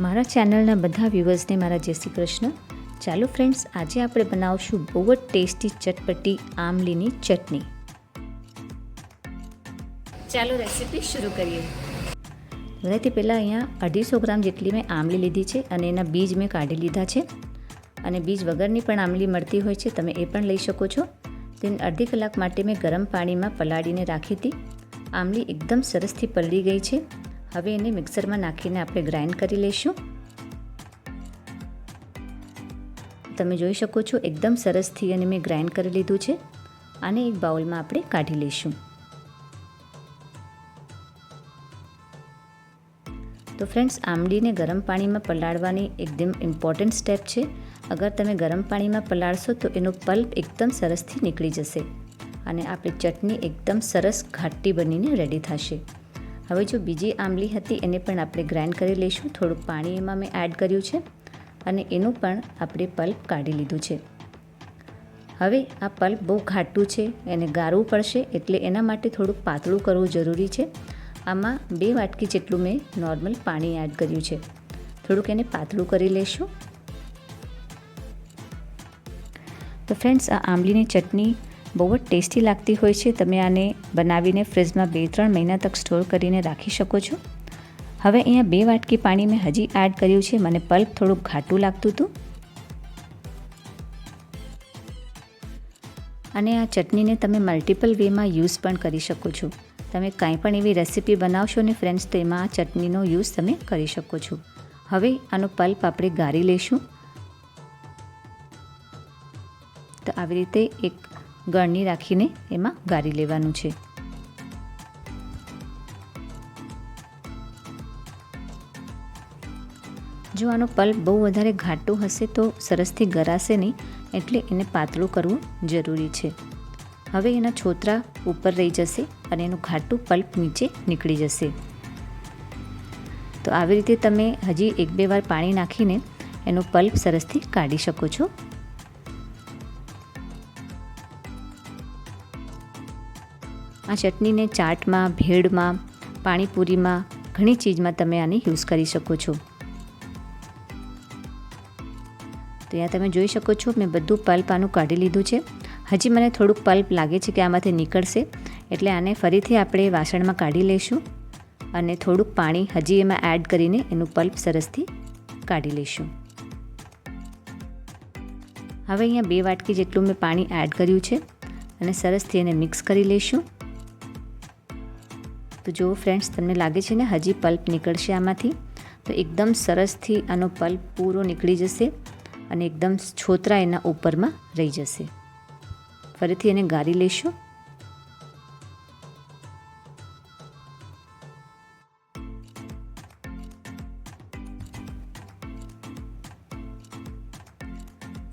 મારા ચેનલના બધા વ્યૂવર્સને મારા જય શ્રી કૃષ્ણ. ચાલો ફ્રેન્ડ્સ આજે આપણે બનાવશું બહુ જ ટેસ્ટી ચટપટી આમલીની ચટણી. ચાલો રેસીપી શરૂ કરીએ. બધાથી પહેલાં અહીંયા અઢીસો ગ્રામ જેટલી મેં આમલી લીધી છે અને એના બીજ મેં કાઢી લીધા છે. અને બીજ વગરની પણ આમલી મળતી હોય છે તમે એ પણ લઈ શકો છો. તેને અડધી કલાક માટે મેં ગરમ પાણીમાં પલાળીને રાખી હતી. આમલી એકદમ સરસથી પલળી ગઈ છે. હવે એને મિક્સરમાં નાખીને આપણે ગ્રાઇન્ડ કરી લઈશું. તમે જોઈ શકો છો, એકદમ સરસથી અને મેં ગ્રાઇન્ડ કરી લીધું છે. આને એક બાઉલમાં આપણે કાઢી લઈશું. તો ફ્રેન્ડ્સ આંબલીને ગરમ પાણીમાં પલાળવાની એકદમ ઇમ્પોર્ટન્ટ સ્ટેપ છે. અગર તમે ગરમ પાણીમાં પલાળશો તો એનો પલ્પ એકદમ સરસથી નીકળી જશે. અને આપણી ચટણી એકદમ સરસ, ઘાટી બનીને રેડી થશે. હવે જો બીજી આંબલી હતી એને પણ આપણે ગ્રાઇન્ડ કરી લઈશું. થોડુંક પાણી એમાં મેં એડ કર્યું છે અને એનું પણ આપણે પલ્પ કાઢી લીધું છે. હવે આ પલ્પ બહુ ઘાટું છે, એને ગાળવું પડશે એટલે એના માટે થોડુંક પાતળું કરવું જરૂરી છે. આમાં બે વાટકી જેટલું મેં નોર્મલ પાણી એડ કર્યું છે. થોડુંક એને પાતળું કરી લઈશું. તો ફ્રેન્ડ્સ, આ આંબલીની ચટણી બહુ જ ટેસ્ટી લાગતી હોય છે. તમે આને બનાવીને ફ્રીજમાં બે ત્રણ મહિના તક સ્ટોર કરીને રાખી શકો છો. હવે અહીંયા બે વાટકી પાણી મેં હજી એડ કર્યું છે. મને પલ્પ થોડુંક ઘાટું લાગતું હતું. અને આ ચટણીને તમે મલ્ટિપલ વેમાં યુઝ પણ કરી શકો છો. તમે કાંઈ પણ એવી રેસીપી બનાવશો ને ફ્રેન્ડ્સ તો એમાં આ ચટણીનો યુઝ તમે કરી શકો છો. હવે આનો પલ્પ આપણે ગાળી લઈશું. તો આવી રીતે એક ગળણી રાખીને એમાં ગાળી લેવાનું છે. જો આનો પલ્પ બહુ વધારે ઘાટો હશે તો સરસથી ગરાશે નહીં, એટલે એને પાતળું કરવું જરૂરી છે. હવે એના છોતરા ઉપર રહી જશે અને એનું ઘાટું પલ્પ નીચે નીકળી જશે. તો આવી રીતે તમે હજી એક બે વાર પાણી નાખીને એનો પલ્પ સરસથી કાઢી શકો છો. આ ચટણીને ચાટમાં, ભેળમાં, પાણીપુરીમાં, ઘણી ચીજમાં તમે આને યુઝ કરી શકો છો. તો અહીંયા તમે જોઈ શકો છો, મેં બધું પલ્પ આનું કાઢી લીધું છે. હજી મને થોડુંક પલ્પ લાગે છે કે આમાંથી નીકળશે, એટલે આને ફરીથી આપણે વાસણમાં કાઢી લઈશું અને થોડુંક પાણી હજી એમાં એડ કરીને એનું પલ્પ સરસથી કાઢી લઈશું. હવે અહીંયા બે વાટકી જેટલું મેં પાણી એડ કર્યું છે અને સરસથી એને મિક્સ કરી લઈશું. તો જુઓ ફ્રેન્ડ્સ તમને લાગે છે ને હજી પલ્પ નીકળશે આમાંથી? તો એકદમ સરસથી આનો પલ્પ પૂરો નીકળી જશે અને એકદમ છોતરા એના ઉપરમાં રહી જશે. ફરીથી એને ગાળી લઈશું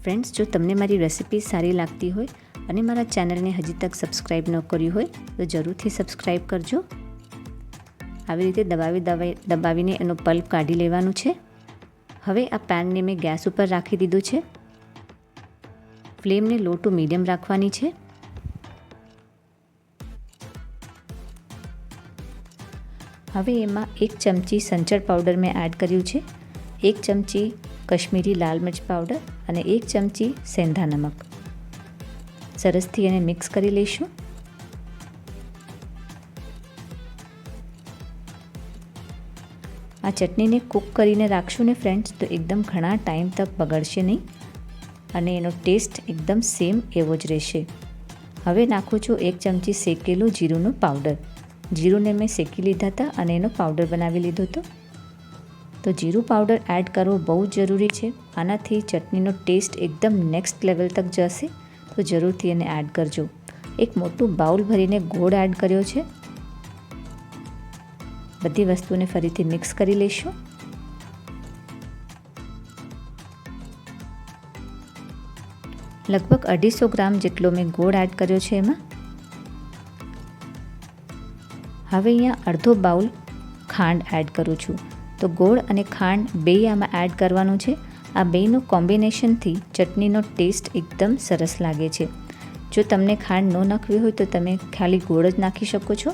ફ્રેન્ડ્સ જો તમને મારી રેસિપી સારી લાગતી હોય અને મારા ચેનલને હજી તક સબસ્ક્રાઈબ ન કર્યું હોય, તો જરૂરથી સબસ્ક્રાઈબ કરજો. આવી રીતે દબાવી દબાવી દબાવીને એનો પલ્પ કાઢી લેવાનું છે. હવે આ પેનને મેં ગેસ ઉપર રાખી દીધું છે. ફ્લેમને લો ટુ મીડિયમ રાખવાની છે. હવે એમાં એક ચમચી સંચળ પાવડર મેં એડ કર્યું છે. એક ચમચી કશ્મીરી લાલ મિર્ચ પાવડર અને એક ચમચી સેંધા નમક. સરસથી એને મિક્સ કરી લઈશું. આ ચટણીને કૂક કરીને રાખશું ને ફ્રેન્ડ્સ તો એકદમ ઘણા ટાઈમ તક બગડશે નહીં. અને એનો ટેસ્ટ એકદમ સેમ એવો જ રહેશે. હવે નાખું છું એક ચમચી શેકેલું જીરુંનું પાવડર જીરુંને મેં શેકી લીધા હતા અને એનો પાવડર બનાવી લીધો હતો. તો જીરું પાવડર એડ કરવો બહુ જ જરૂરી છે. આનાથી ચટણીનો ટેસ્ટ એકદમ નેક્સ્ટ લેવલ તક જશે. તો જરૂરથી એને એડ કરજો. એક મોટું બાઉલ ભરીને ગોળ એડ કર્યો છે. બધી વસ્તુને ફરીથી મિક્સ કરી લઈશું. લગભગ અઢીસો ગ્રામ જેટલો મેં ગોળ એડ કર્યો છે એમાં. હવે અહીંયા અડધો બાઉલ ખાંડ એડ કરું છું. તો ગોળ અને ખાંડ બે આમાં એડ કરવાનું છે. આ બેનું કોમ્બિનેશનથી ચટણીનો ટેસ્ટ એકદમ સરસ લાગે છે. જો તમને ખાંડ ન નાખવી હોય તો તમે ખાલી ગોળ જ નાખી શકો છો.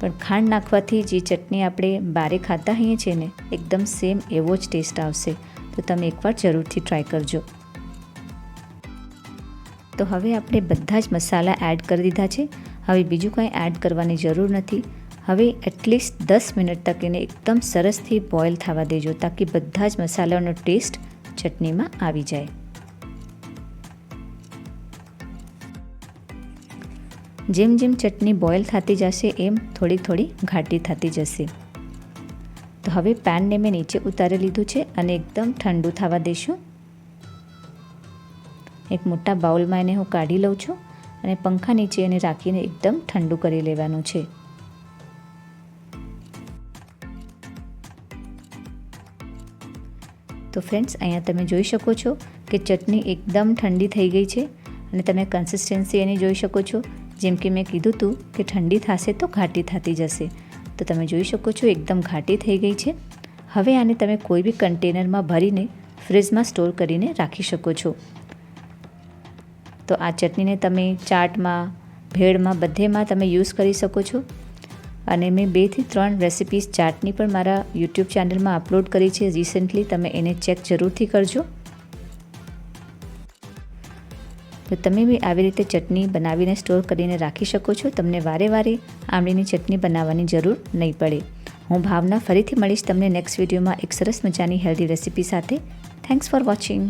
પણ ખાંડ નાખવાથી જે ચટણી આપણે બારે ખાતા હોઈએ છીએ ને, એકદમ સેમ એવો જ ટેસ્ટ આવશે. તો તમે એકવાર જરૂરથી ટ્રાય કરજો. તો હવે આપણે બધા જ મસાલા એડ કરી દીધા છે. હવે બીજું કંઈ એડ કરવાની જરૂર નથી. હવે એટલીસ્ટ દસ મિનિટ તક એને એકદમ સરસથી બોઇલ થવા દેજો, તાકી બધા જ મસાલાનો ટેસ્ટ ચટણીમાં આવી જાય. જેમ જેમ ચટણી બોઇલ થતી જશે, એમ થોડી થોડી ઘાટી થતી જશે. તો હવે પેનને મેં નીચે ઉતારી લીધું છે અને એકદમ ઠંડુ થવા દઈશું એક મોટા બાઉલમાં એને હું કાઢી લઉં છું અને પંખા નીચે એને રાખીને એકદમ ઠંડુ કરી લેવાનું છે. તો ફ્રેન્ડ્સ અહીંયા તમે જોઈ શકો છો કે ચટણી એકદમ ઠંડી થઈ ગઈ છે અને તમે કન્સિસ્ટન્સી એની જોઈ શકો છો જેમ કે મેં કીધું હતું કે ઠંડી થશે તો ઘાટી થતી જશે. તો તમે જોઈ શકો છો એકદમ ઘાટી થઈ ગઈ છે. હવે આને તમે કોઈ બી કન્ટેનરમાં ભરીને ફ્રીજમાં સ્ટોર કરીને રાખી શકો છો. તો આ ચટણીને તમે ચાટમાં, ભેળમાં બધેમાં તમે યુઝ કરી શકો છો. અને મેં બેથી ત્રણ રેસિપીઝ ચાટની પણ મારા યુટ્યુબ ચેનલમાં અપલોડ કરી છે. રિસેન્ટલી તમે એને ચેક જરૂરથી કરજો. તો તમે બી આવી રીતે ચટણી બનાવીને સ્ટોર કરીને રાખી શકો છો. તમને વારે વારે આમળીની ચટણી બનાવવાની જરૂર નહીં પડે. હું ભાવના ફરીથી મળીશ તમને નેક્સ્ટ વિડીયોમાં એક સરસ મજાની હેલ્ધી રેસીપી સાથે. Thanks for watching